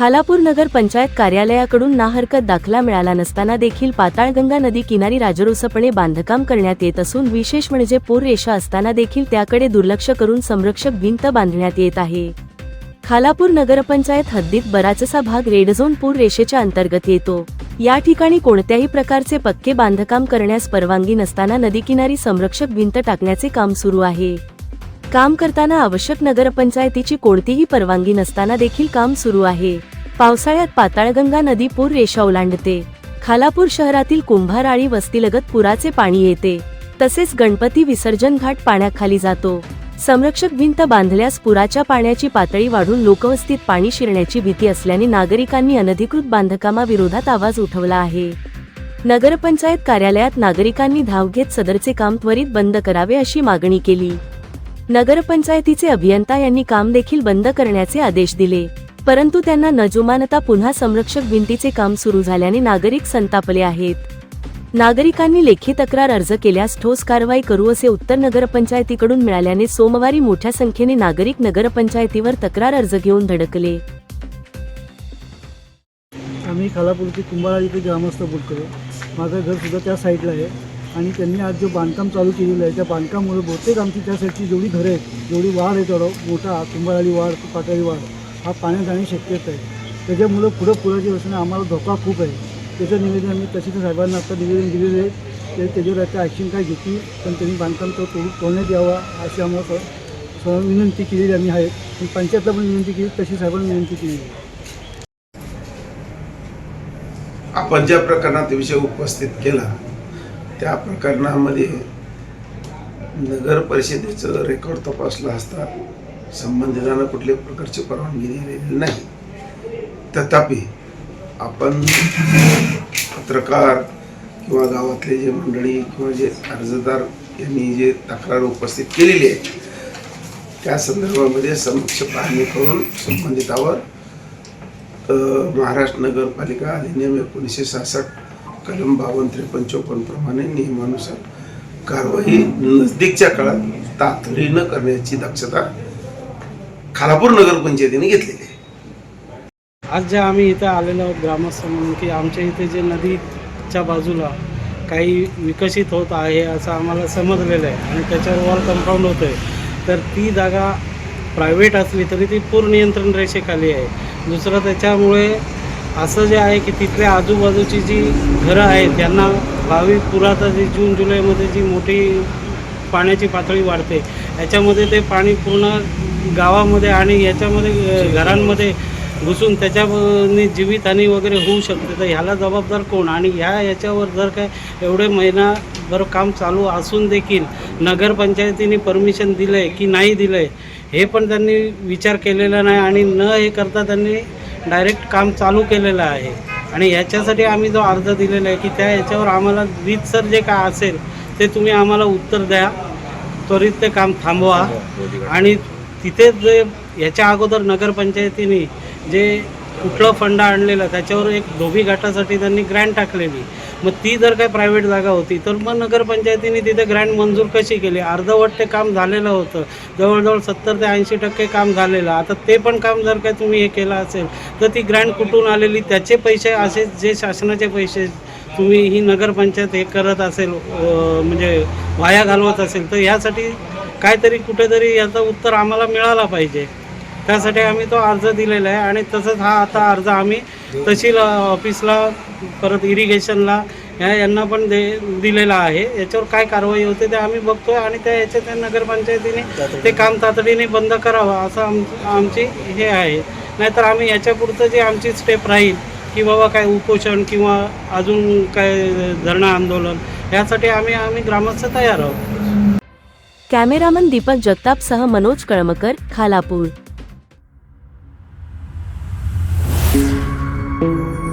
खालापूर नगर पंचायत कार्यालयाकडून ना हरकत दाखला मिळाला नसताना देखील पाताळगंगा नदी किनारी राजरोसपणे बांधकाम करण्यात येत असून विशेष म्हणजे पूर रेषा असताना देखील त्याकडे दुर्लक्ष करून संरक्षक भिंत बांधण्यात येत आहे. खालापूर नगरपंचायत हद्दीत बराचसा भाग रेड झोन पूर रेषेच्या अंतर्गत येतो. या ठिकाणी कोणत्याही प्रकारचे पक्के बांधकाम करण्यास परवानगी नसताना नदीकिनारी संरक्षक भिंत टाकण्याचे काम सुरू आहे. काम करताना आवश्यक नगरपंचायतीची कोणतीही परवानगी नसताना देखील काम सुरू आहे. पावसाळ्यात पाताळगंगा नदी पूर रेषा ओलांडते. खालापूर शहरातील कुंभाराळी वस्तीलगत पुराचे पाणी येते. तसेच गणपती विसर्जन घाट पाण्याखाली जातो. संरक्षक भिंत बांधल्यास पुराच्या पाण्याची पातळी वाढून लोकवस्तीत पाणी शिरण्याची भीती असल्याने नागरिकांनी अनधिकृत बांधकामाविरोधात आवाज उठवला आहे. नगरपंचायत कार्यालयात नागरिकांनी धाव घेत सदरचे काम त्वरित बंद करावे अशी मागणी केली. नगरपंचायतीचे अभियंता यांनी काम देखील बंद करण्याचे आदेश दिले. परंतु त्यांना न जुमानता पुन्हा संरक्षक भिंतीचे काम सुरू झाल्याने नागरिक संतापले आहेत. नागरिकांनी लेखी तक्रार अर्ज केल्यास ठोस कारवाई करू असे उत्तर नगरपंचायतीकडून मिळाल्याने सोमवारी मोठ्या संख्येने नागरिक नगरपंचायतीवर तक्रार अर्ज घेऊन धडकले. आम्ही खालापूरची कुंभारा इथे ग्रामस्थ बोलतो माझं घरसुद्धा त्या साईडला आहे. आणि त्यांनी आज जो बांधकाम चालू केलेलं आहे त्या बांधकामामुळे बहुतेक आमची त्या साईडची जेवढी घरं आहेत जेवढी वाढ आहे तेवढं मोठा कुंभाराली वाढ पाटाळी वाढ हा पाण्यात जाण्याची शक्यता आहे. त्याच्यामुळं पुढं पुराची असणे आम्हाला धोका खूप आहे. त्याचं निवेदन आम्ही तहसीलदार साहेबांना आता निवेदन दिलेलं आहे. ते त्याच्यावर आता ॲक्शन काय घेतली पण त्यांनी बांधकाम तो तोड तोडण्यात यावा अशी आम्हाला स- विनंती केलेली आम्ही आहे. आणि पंचायतला पण विनंती केली तशी साहेबांनी विनंती केली आपण ज्या प्रकरणात विषय उपस्थित केला त्या प्रकरणामध्ये नगर परिषदेचं रेकॉर्ड तपासलं असता संबंधितांना कुठल्याही प्रकारची परवानगी दिलेली नाही. तथापि आपण पत्रकार किंवा गावातले जे मंडळी किंवा जे अर्जदार यांनी जे तक्रार उपस्थित केलेली आहे त्या संदर्भामध्ये समक्ष पाहणी करून संबंधितावर महाराष्ट्र नगरपालिका अधिनियम एकोणीसशे सहासष्ट कलम बावन्न त्रेपन्न चौपन्न प्रमाणे नियमानुसार कारवाई नजदीकच्या काळात तातडीनं करण्याची दक्षता खालापूर नगरपंचायतीने घेतलेली आहे. आज जे आम्ही इथं आलेलो आहोत ग्रामस्थ म्हणून की आमच्या इथे जे नदीच्या बाजूला काही विकसित होत आहे असं आम्हाला समजलेलं आहे आणि त्याच्यावर वॉल कंपाऊंड होतं आहे तर ती जागा प्रायव्हेट असली तरी ती पूर नियंत्रण रेषेखाली आहे. दुसरं त्याच्यामुळे असं जे आहे की तिथल्या आजूबाजूची जी घरं आहेत त्यांना भावी पुरात जी जून जुलैमध्ये जी मोठी पाण्याची पातळी वाढते याच्यामध्ये ते पाणी पूर्ण गावामध्ये आणि याच्यामध्ये घरांमध्ये घुसून त्याच्याने जीवितहानी वगैरे होऊ शकते. तर ह्याला जबाबदार कोण? आणि ह्या याच्यावर जर काय एवढे महिनाभर काम चालू असून देखील नगरपंचायतीने परमिशन दिलं आहे की नाही दिलं आहे हे पण त्यांनी विचार केलेला नाही. आणि न हे करता त्यांनी डायरेक्ट काम चालू केलेलं आहे. आणि ह्याच्यासाठी आम्ही जो अर्ज दिलेला आहे की त्या याच्यावर आम्हाला रीतसर जे काय असेल ते तुम्ही आम्हाला उत्तर द्या. त्वरित ते काम थांबवा. आणि तिथे जे याच्या अगोदर नगरपंचायतीने जे कुठला फंड आणलेला त्याच्यावर एक धोबी घाटासाठी त्यांनी ग्रँट टाकलेली. मग ती जर काय प्रायव्हेट जागा होती तर मग नगरपंचायतीने तिथे ग्रँट मंजूर कशी केली? अर्धवट ते काम झालेलं होतं. जवळजवळ सत्तर ते ऐंशी टक्के काम झालेलं. आता ते पण काम जर काय तुम्ही हे केलं असेल तर ती ग्रँट कुठून आलेली? त्याचे पैसे असे जे शासनाचे पैसे तुम्ही ही नगरपंचायत हे करत असेल म्हणजे वाया घालवत असेल तर यासाठी काहीतरी कुठेतरी याचं उत्तर आम्हाला मिळाला पाहिजे. त्यासाठी आम्ही तो अर्ज दिलेला आहे आणि तसंच हा आता अर्ज आम्ही तहसील ऑफिसला परत इरिगेशनला ह्या यांना पण दे दिलेला आहे. याच्यावर काय कारवाई होते ते आम्ही बघतोय आणि त्या याच्यात त्या नगरपंचायतीने ते काम तातडीने बंद करावं असं आम आमची हे आहे. नाहीतर आम्ही याच्या पुढचं जी आमची स्टेप राहील की बाबा काय उपोषण किंवा अजून काय धरणं आंदोलन यासाठी आम्ही आम्ही ग्रामस्थ तयार आहोत. कॅमेरामन दीपक जगतापसह मनोज कळमकर खालापूर. Thank you.